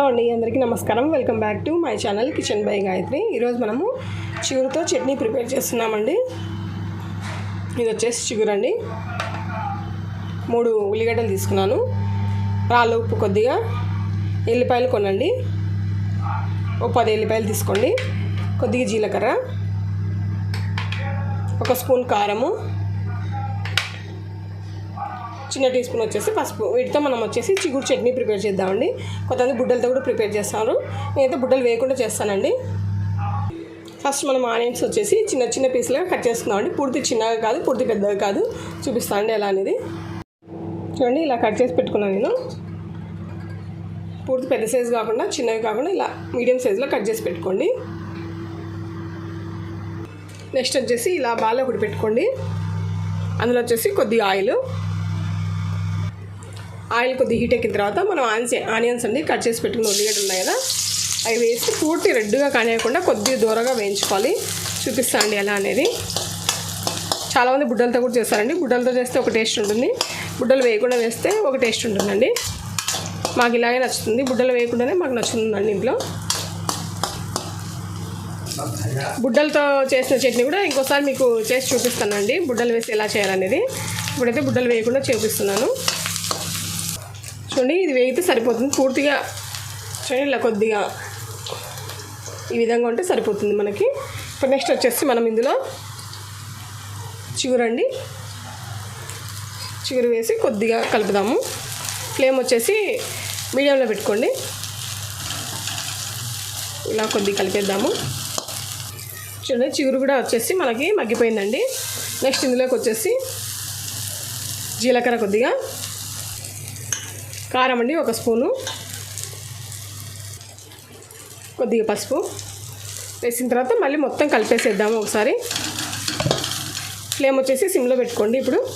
Hello అండి అందరికీ నమస్కారం. Welcome back to my channel kitchen by Gayatri ఈరోజు మనము చిగురుతో చట్నీ ప్రిపేర్ చేస్తున్నామండి. ఇది వచ్చేసి చిగురు అండి. మూడు ఉల్లిగడ్డలు తీసుకున్నాను. రాళ్ళ ఉప్పు కొద్దిగా. ఎల్లిపాయలు కొనండి. ఓ పది ఎల్లిపాయలు తీసుకోండి. కొద్దిగా జీలకర్ర. ఒక స్పూన్ కారము. చిన్న టీ స్పూన్ వచ్చేసి పసుపు. వీటితో మనం వచ్చేసి చిగురు చట్నీ ప్రిపేర్ చేద్దామండి. కొంతమంది బుడ్డలతో కూడా ప్రిపేర్ చేస్తారు. నేనైతే బుడ్డలు వేయకుండా చేస్తానండి. ఫస్ట్ మనం ఆనియన్స్ వచ్చేసి చిన్న చిన్న పీసులుగా కట్ చేసుకుందామండి. పూర్తి చిన్నగా కాదు పూర్తి పెద్దగా కాదు. చూపిస్తానండి ఎలా అనేది చూడండి ఇలా కట్ చేసి పెట్టుకున్నాను నేను. పూర్తి పెద్ద సైజు కాకుండా చిన్నవి కాకుండా ఇలా మీడియం సైజులో కట్ చేసి పెట్టుకోండి. నెక్స్ట్ వచ్చేసి ఇలా బాగా ఒకటి పెట్టుకోండి. అందులో వచ్చేసి కొద్దిగా ఆయిల్. ఆయిల్ కొద్దిగా హీట్ ఎక్కిన తర్వాత మనం ఆన్స్ ఆనియన్స్ అండి కట్ చేసి పెట్టుకున్న ఉల్లిగడ్డలు ఉన్నాయి కదా అవి వేసి పూర్తి రెడ్గా కానివ్వకుండా కొద్దిగా దూరంగా వేయించుకోవాలి. చూపిస్తా అండి ఎలా అనేది. చాలామంది బుడ్డలతో కూడా చేస్తారండి. బుడ్డలతో చేస్తే ఒక టేస్ట్ ఉంటుంది. బుడ్డలు వేయకుండా వేస్తే ఒక టేస్ట్ ఉంటుందండి. మాకు ఇలాగే నచ్చుతుంది. బుడ్డలు వేయకుండానే మాకు నచ్చుతుందండి ఇంట్లో. బుడ్డలతో చేసిన చట్నీ కూడా ఇంకోసారి మీకు చేసి చూపిస్తానండి. బుడ్డలు వేసి ఎలా చేయాలనేది. ఇప్పుడైతే బుడ్డలు వేయకుండా చూపిస్తున్నాను. చూడండి ఇది వేగితే సరిపోతుంది. పూర్తిగా చూడండి ఇలా కొద్దిగా ఈ విధంగా ఉంటే సరిపోతుంది మనకి. ఇప్పుడు నెక్స్ట్ వచ్చేసి మనం ఇందులో చిగురండి. చిగురు వేసి కొద్దిగా కలుపుదాము. ఫ్లేమ్ వచ్చేసి మీడియంలో పెట్టుకోండి. ఇలా కొద్దిగా కలిపేద్దాము. చూడండి చిగురు కూడా వచ్చేసి మనకి మగ్గిపోయిందండి. నెక్స్ట్ ఇందులోకి వచ్చేసి జీలకర్ర కొద్దిగా. కారం అండి ఒక స్పూను. కొద్దిగా పసుపు. వేసిన తర్వాత మళ్ళీ మొత్తం కలిపేసేద్దాము ఒకసారి. ఫ్లేమ్ వచ్చేసి సిమ్లో పెట్టుకోండి ఇప్పుడు.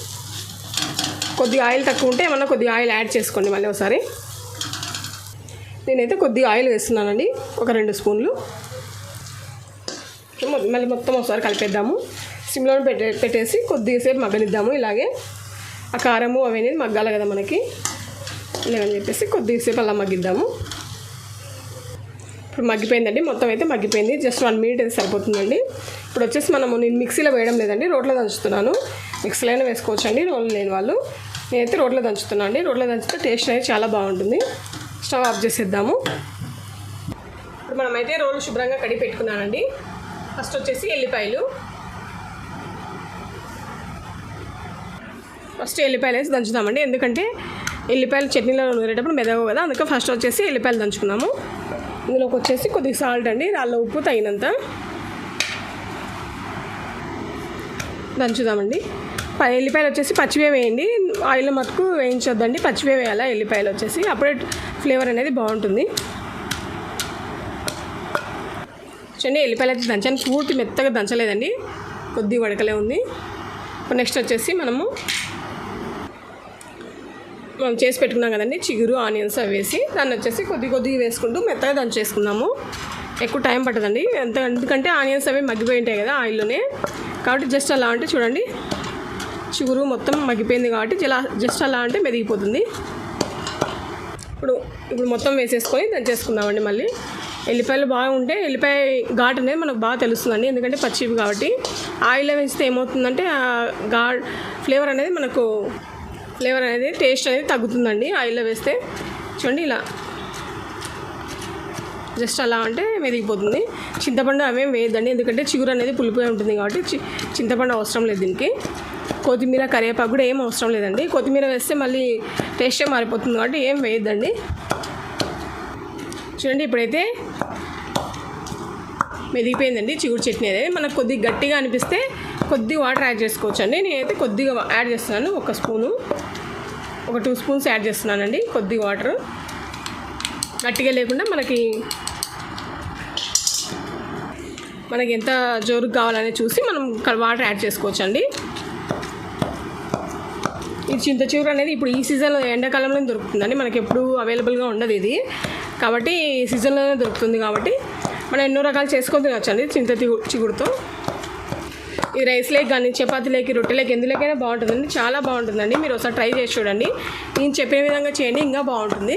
కొద్దిగా ఆయిల్ తక్కువ ఉంటే ఏమన్నా కొద్దిగా ఆయిల్ యాడ్ చేసుకోండి మళ్ళీ ఒకసారి. నేనైతే కొద్దిగా ఆయిల్ వేస్తున్నానండి ఒక రెండు స్పూన్లు. మళ్ళీ మొత్తం ఒకసారి కలిపేద్దాము. సిమ్లో పెట్టే పెట్టేసి కొద్దిసేపు మగ్గనిద్దాము ఇలాగే. ఆ కారము అవి అనేది మగ్గాలి కదా మనకి. లేదని చెప్పేసి కొద్దిసేపు అలా మగ్గిద్దాము. ఇప్పుడు మగ్గిపోయిందండి. మొత్తం అయితే మగ్గిపోయింది. జస్ట్ వన్ మినిట్ అయితే సరిపోతుందండి. ఇప్పుడు వచ్చేసి మనము నేను మిక్సీలో వేయడం లేదండి. రోట్లో దంచుతున్నాను. మిక్సీలో అయినా వేసుకోవచ్చు అండి రోల్ లేని వాళ్ళు. నేనైతే రోట్లో దంచుతున్నాను అండి. రోట్లో దంచితే టేస్ట్ అనేది చాలా బాగుంటుంది. స్టవ్ ఆఫ్ చేసేద్దాము. ఇప్పుడు మనమైతే రోలు శుభ్రంగా కడిగి పెట్టుకున్నానండి. ఫస్ట్ వచ్చేసి ఎల్లిపాయలు. ఫస్ట్ ఎల్లిపాయలు వేసి దంచుదామండి. ఎందుకంటే ఎల్లిపాయలు చట్నీలో నూరేటప్పుడు మెదవు కదా అందుకే ఫస్ట్ వచ్చేసి ఎల్లిపాయలు దంచుకున్నాము. ఇందులోకి వచ్చేసి కొద్దిగా సాల్ట్ అండి రాళ్ళ ఉప్పు తగినంత దంచుదామండి. ఎల్లిపాయలు వచ్చేసి పచ్చివే వేయండి ఆయిల్ మటుకు వేయించొద్దండి పచ్చివే వేయాలా ఎల్లిపాయలు వచ్చేసి అప్పుడే ఫ్లేవర్ అనేది బాగుంటుంది. చూడండి ఎల్లిపాయలు అయితే దంచాను పూర్తి మెత్తగా దంచలేదండి కొద్దిగా వడకలే ఉంది. నెక్స్ట్ వచ్చేసి మనము మనం చేసి పెట్టుకున్నాం కదండి. చిగురు ఆనియన్స్ అవి వేసి దాన్ని వచ్చేసి కొద్ది కొద్దిగా వేసుకుంటూ మెత్తగా దాన్ని చేసుకున్నాము. ఎక్కువ టైం పట్టదండి. ఎంత ఎందుకంటే ఆనియన్స్ అవి మగ్గిపోయి ఉంటాయి కదా ఆయిల్లోనే. కాబట్టి జస్ట్ అలా అంటే చూడండి. చిగురు మొత్తం మగ్గిపోయింది కాబట్టి ఇలా జస్ట్ అలా అంటే మెదిగిపోతుంది. ఇప్పుడు ఇప్పుడు మొత్తం వేసేసుకొని దంచేసుకుందామండి మళ్ళీ. ఎల్లిపాయలు బాగా ఉంటే ఎల్లిపాయ ఘాట్ అనేది మనకు బాగా తెలుస్తుందండి. ఎందుకంటే పచ్చివి కాబట్టి. ఆయిల్లో వేస్తే ఏమవుతుందంటే ఆ ఘా ఫ్లేవర్ అనేది మనకు ఫ్లేవర్ అనేది టేస్ట్ అనేది తగ్గుతుందండి. ఆయిల్లో వేస్తే చూడండి ఇలా. జస్ట్ అలా అంటే మెదిగిపోతుంది. చింతపండు అవేం వేయద్దండి. ఎందుకంటే చిగురు అనేది పులిపోయి ఉంటుంది కాబట్టి చింతపండు అవసరం లేదు దీనికి. కొత్తిమీర కరివేపాకు కూడా ఏం అవసరం లేదండి. కొత్తిమీర వేస్తే మళ్ళీ టేస్టే మారిపోతుంది కాబట్టి ఏం వేయద్దండి. చూడండి ఇప్పుడైతే మెదిగిపోయిందండి. చిగురు చట్నీ అనేది మనకు కొద్దిగా గట్టిగా అనిపిస్తే కొద్ది వాటర్ యాడ్ చేసుకోవచ్చు అండి నేనైతే కొద్దిగా యాడ్ చేస్తున్నాను. ఒక స్పూను. ఒక టూ స్పూన్స్ యాడ్ చేస్తున్నానండి. కొద్ది వాటర్. గట్టిగా లేకుండా మనకి మనకి ఎంత జోరుకు కావాలని చూసి మనం వాటర్ యాడ్ చేసుకోవచ్చు అండి ఈ చింత చిగురు అనేది ఇప్పుడు ఈ సీజన్లో ఎండాకాలంలో దొరుకుతుందండి. మనకి ఎప్పుడు అవైలబుల్గా ఉండదు ఇది. కాబట్టి ఈ సీజన్లోనే దొరుకుతుంది కాబట్టి మనం ఎన్నో రకాలు చేసుకొని తినొచ్చండి చింత చిగు- చిగురుతో. ఇది రైస్ లేక్ కానీ చపాతీలోకి రొట్టెలోకి ఎందులోకైనా బాగుంటుందండి. చాలా బాగుంటుందండి. మీరు ఒకసారి ట్రై చేసి చూడండి. నేను చెప్పిన విధంగా చేయండి ఇంకా బాగుంటుంది.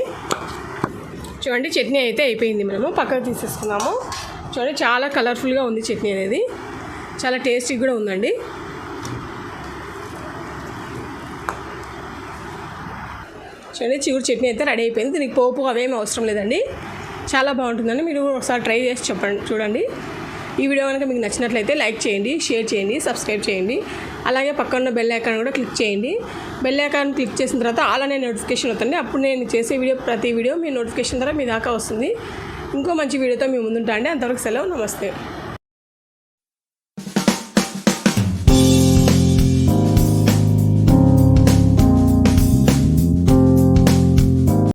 చూడండి చట్నీ అయితే అయిపోయింది మనము. పక్కకు తీసేసుకున్నాము. చూడండి చాలా కలర్ఫుల్గా ఉంది చట్నీ అనేది. చాలా టేస్టీ కూడా ఉందండి. చూడండి చిగురు చట్నీ అయితే రెడీ అయిపోయింది. దీనికి పోపు అవేమి అవసరం లేదండి. చాలా బాగుంటుందండి. మీరు ఒకసారి ట్రై చేసి చెప్పండి చూడండి. ఈ వీడియో కనుక మీకు నచ్చినట్లయితే లైక్ చేయండి షేర్ చేయండి సబ్స్క్రైబ్ చేయండి. అలాగే పక్కన బెల్ ఐకాన్ కూడా క్లిక్ చేయండి. బెల్ ఐకాన్ క్లిక్ చేసిన తర్వాత అలానే నోటిఫికేషన్ అవుతుంది అప్పుడు నేను చేసే వీడియో ప్రతి వీడియో మీ నోటిఫికేషన్ ద్వారా మీ దాకా వస్తుంది. ఇంకో మంచి వీడియోతో మీ ముందుంటా అండి. అంతవరకు సెలవు. నమస్తే.